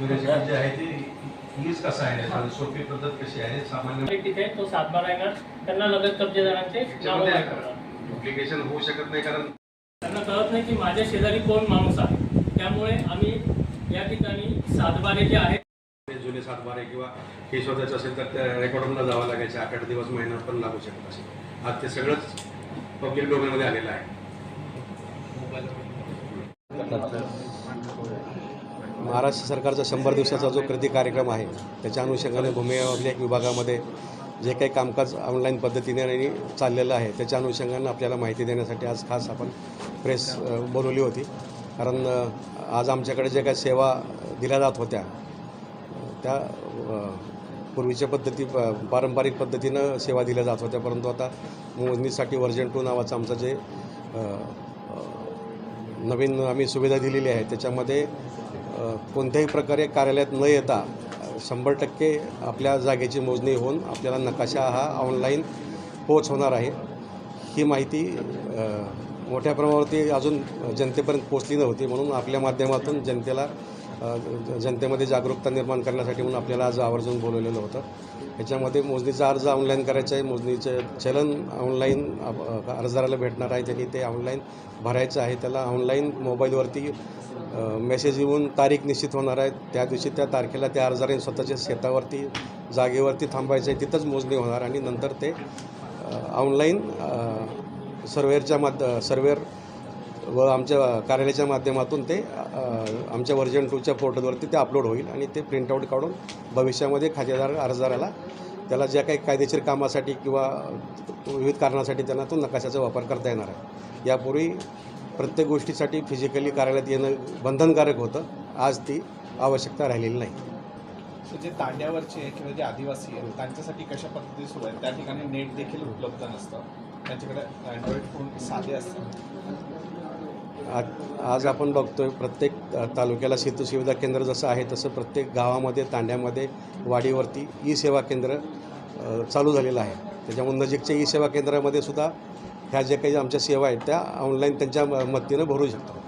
म्हणजे जे आहे ते हीच कसं आहे? सोपी पद्धत कशी आहे? सामान्य तिथे तो सातबारा येणार त्यांना लगत कब्जेदारांचे. डुप्लिकेशन होऊ शकत नाही कारण त्यांना कळत नाही की माझ्या शेजारी कोण माणूस आहे. त्यामुळे आम्ही या ठिकाणी सातबारे जे आहेत जुने सातबारे किंवा हे शोधायचं असेल तर त्या रेकॉर्डला जावं लागायचं. आठ आठ दिवस महिना पण लागू शकत असेल. आज ते सगळंच पब्लिक डोमेनमध्ये आलेलं आहे. महाराष्ट्र सरकारचा शंभर दिवसाचा जो कृती कार्यक्रम आहे त्याच्या अनुषंगाने भूमी अभिलेख विभागामध्ये जे काही कामकाज ऑनलाईन पद्धतीने आणि चाललेलं आहे त्याच्या अनुषंगानं आपल्याला माहिती देण्यासाठी आज खास आपण प्रेस बोलवली होती. कारण आज आमच्याकडे जे काही सेवा दिल्या जात होत्या त्या पूर्वीच्या पद्धती प- पारंपरिक पद्धतीनं सेवा दिल्या जात होत्या. परंतु आता मोजणीसाठी वर्जन टू नावाचं आमचं जे नवीन आम्ही सुविधा दिलेली आहे त्याच्यामध्ये कोणत्याही प्रकारे कार्यालयात न येता शंभर टक्के आपल्या जागेची मोजणी होऊन आपल्याला नकाशा हा ऑनलाईन पोच होणार आहे. ही माहिती मोठ्या प्रमाणावरती अजून जनतेपर्यंत पोचली नव्हती म्हणून आपल्या माध्यमातून जनतेला जनतेमध्ये जागरूकता निर्माण करण्यासाठी म्हणून आपल्याला आज आवर्जून बोलवलेलं होतं. याच्यामध्ये मोजणीचा अर्ज ऑनलाईन करायचा आहे. मोजणीचं चलन ऑनलाईन अर्जदाराला भेटणार आहे. त्यांनी ते ऑनलाईन भरायचं आहे. त्याला ऑनलाईन मोबाईलवरती मेसेज येऊन तारीख निश्चित होणार आहे. त्या दिवशी त्या तारखेला त्या अर्जदाराने स्वतःच्या शेतावरती जागेवरती थांबायचं आहे. तिथंच मोजणी होणार आणि नंतर ते ऑनलाईन सर्वेअरच्या माध्य सर्वेअर व आमच्या कार्यालयाच्या माध्यमातून ते आमच्या व्हर्जन टूच्या पोर्टलवरती ते अपलोड होईल आणि ते प्रिंटआउट काढून भविष्यामध्ये खातेदार अर्जदाराला त्याला ज्या काही कायदेशीर कामासाठी किंवा विविध कारणासाठी त्यांना तो नकाशाचा वापर करता येणार आहे. यापूर्वी प्रत्येक गोष्टीसाठी फिजिकली कार्यालयात येणं बंधनकारक होतं. आज ती आवश्यकता राहिलेली नाही. जे तांड्यावरचे आहे किंवा जे आदिवासी आहेत त्यांच्यासाठी कशा पद्धती सुरू आहेत? त्या ठिकाणी नेट देखील उपलब्ध नसतं. त्यांच्याकडे अँड्रॉइड फोन साधे असतात. आज आज आपण बघतोय प्रत्येक तालुक्याला सेतू सुविधा केंद्र जसं आहे तसं प्रत्येक गावामध्ये तांड्यामध्ये वाडीवरती ई सेवा केंद्र चालू झालेलं आहे. त्याच्यामुळे नजीकच्या ई सेवा केंद्रामध्ये सुद्धा ह्या ज्या काही आमच्या सेवा आहेत त्या ऑनलाईन त्यांच्या मदतीनं भरू शकतो.